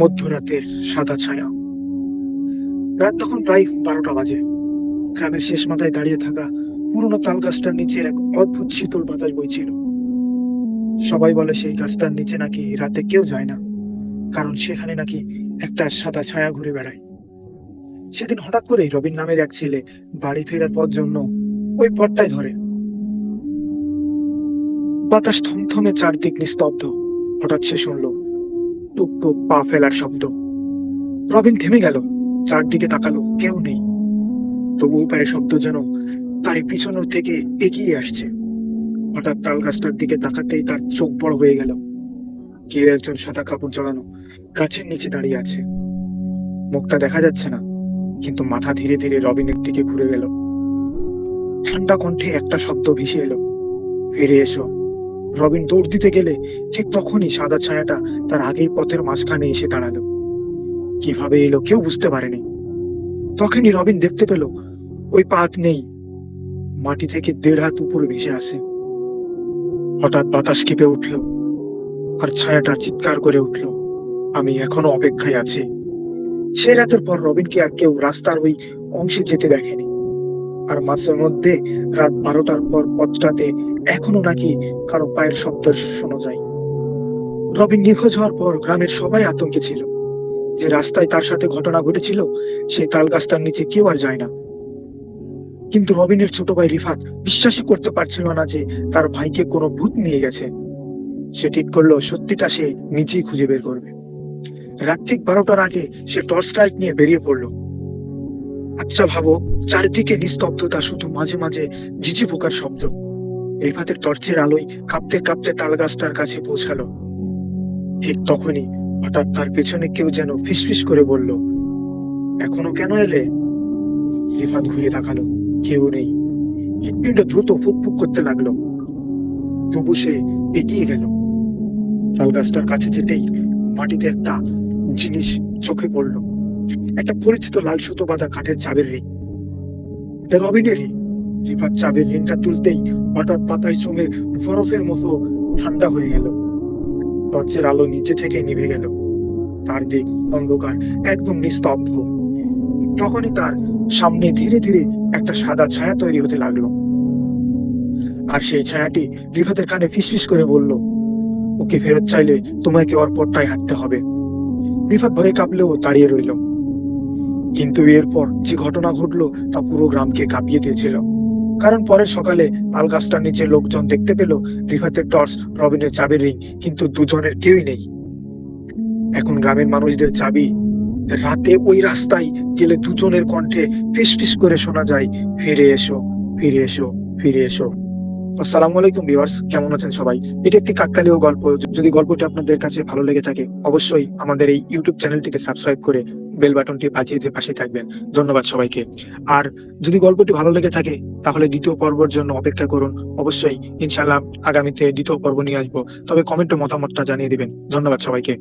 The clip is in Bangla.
মধ্যরাতের সাদা ছায়া। রাত তখন প্রায় বারোটা বাজে। গ্রামের শেষ মাথায় দাঁড়িয়ে থাকা পুরনো তাল গাছটার নিচে এক অদ্ভুত শীতল বাতাস বইছিল। সবাই বলে সেই গাছটার নিচে নাকি রাতে কেউ যায় না, কারণ সেখানে নাকি একটা সাদা ছায়া ঘুরে বেড়ায়। সেদিন হঠাৎ করেই রবিন নামের এক ছেলে বাড়ি ফেরার পর জন্য ওই পথটায় ধরে। বাতাস থমথমে চারদিক নিস্তব্ধ, হঠাৎ সে শুনল টুক টুক পা ফেলার শব্দ। রবিন থেমে গেল। চারদিকে তাকালো, কেউ নেই। তবু পায়ের শব্দ যেন তার পিছনের থেকে এগিয়ে আসছে। হঠাৎ তাল গাছটার দিকে তাকাতেই তার চোখ বড় হয়ে গেল। কেউ একজন সাদা কাপড় জড়ানো গাছের নিচে দাঁড়িয়ে আছে। মুখটা দেখা যাচ্ছে না, কিন্তু মাথা ধীরে ধীরে রবিনের দিকে ঘুরে গেল। ঠান্ডা কণ্ঠে একটা শব্দ ভেসে এলো। ফিরে এসো। রবিন দৌড় দিতে গেলে ঠিক তখনই সাদা ছায়াটা তার আগেই পথের মাঝখানে এসে দাঁড়াল। কীভাবে এলো কেউ বুঝতে পারেনি। তখনই রবিন দেখতে পেল, ওই পাত নেই। মাটি থেকে দেড় হাত উপরে ভেসে আসে। হঠাৎ বাতাস কেঁপে উঠল আর ছায়াটা চিৎকার করে উঠল, আমি এখনও অপেক্ষায় আছি। সে রাতের পর রবিনকে আর কেউ রাস্তার ওই অংশে যেতে দেখেনি। আর মাঝে মধ্যে রাত বারোটার পর পথটাতে এখনও নাকি কারও পায়ের শব্দ শোনা যায়। রবিন নিখোঁজ হওয়ার পর গ্রামের সবাই আতঙ্কে ছিল। যে রাস্তায় তার সাথে ঘটনা ঘটেছিল, সেই তাল গাছটার নিচে কেউ আর যায় না। কিন্তু রবিনের ছোট ভাই রিফাত বিশ্বাসই করতে পারছিল না যে তার ভাইকে কোনো ভূত নিয়ে গেছে। সে ঠিক করল সত্যিটা সে নিজেই খুঁজে বের করবে। রাত ঠিক বারোটার আগে সে টর্চ লাইট নিয়ে বেরিয়ে পড়ল। আচ্ছা ভাবো, চারিদিকে নিস্তব্ধতা শুধু মাঝে মাঝে ঝিঝি পোকার শব্দ। রিফাতের টর্চের আলোয় কাঁপতে কাঁপতে তাল গাছটার কাছে পৌঁছালো। ঠিক তখনই হঠাৎ তার পেছনে কেউ যেন ফিসফিস করে বলল, এখনও কেন এলে? রিফাত ঘুরে তাকালো, কেউ নেই। হৃৎপিণ্ড দ্রুত ফুকফুক করতে লাগল। তবু সে এগিয়ে গেল। তাল গাছটার কাছে যেতেই মাটিতে একটা জিনিস চোখে পড়ল। একটা পরিচিত লাল সুতো বাঁধা কাঠের চাবের রিং এটা রবিনেরই। রিফাত চাবের রিংটা তুলতেই হঠাৎ পাতায় সঙ্গে বরফের মতো ঠান্ডা হয়ে গেল। টর্চের আলো নিচে থেকে নিভে গেল। তার দিক অন্ধকার, একদম নিস্তব্ধ। তখনই তার সামনে ধীরে ধীরে একটা সাদা ছায়া তৈরি হতে লাগল। আর সেই ছায়াটি রিফাতের কানে ফিসফিস করে বলল, ওকে ফেরত চাইলে তোমাকে ওর হাঁটতে হবে। রিফাত ভয়ে কাঁপলেও দাঁড়িয়ে রইল। কিন্তু এরপর যে ঘটনা ঘটলো তা পুরো গ্রামকে কাঁপিয়ে দিয়েছিল। কারণ পরের সকালে তাল গাছটার নিচে লোকজন দেখতে পেল রিফাতের টর্চ, রবিনের চাবির রিং কিন্তু দুজনের কেউই নেই। এখন গ্রামের মানুষদের চাবি রাতে ওই রাস্তায় গেলে দুজনের কণ্ঠে ফিস করে শোনা যায়, ফিরে এসো ফিরে এসো ফিরে এসো। আসসালামু আলাইকুম ভিউয়ার্স, কেমন আছেন সবাই? এটি একটি কাকতালীয় গল্প। যদি গল্পটি আপনাদের কাছে ভালো লেগে থাকে, অবশ্যই আমাদের এই ইউটিউব চ্যানেলটিকে সাবস্ক্রাইব করে বেল বাটনটি বাজিয়ে যে পাশে থাকবেন। ধন্যবাদ সবাইকে। আর যদি গল্পটি ভালো লেগে থাকে, তাহলে দ্বিতীয় পর্বের জন্য অপেক্ষা করুন। অবশ্যই, ইনশাআল্লাহ, আগামীতে দ্বিতীয় পর্ব নিয়ে আসব। তবে কমেন্টে মতামতটা জানিয়ে দিবেন। ধন্যবাদ সবাইকে।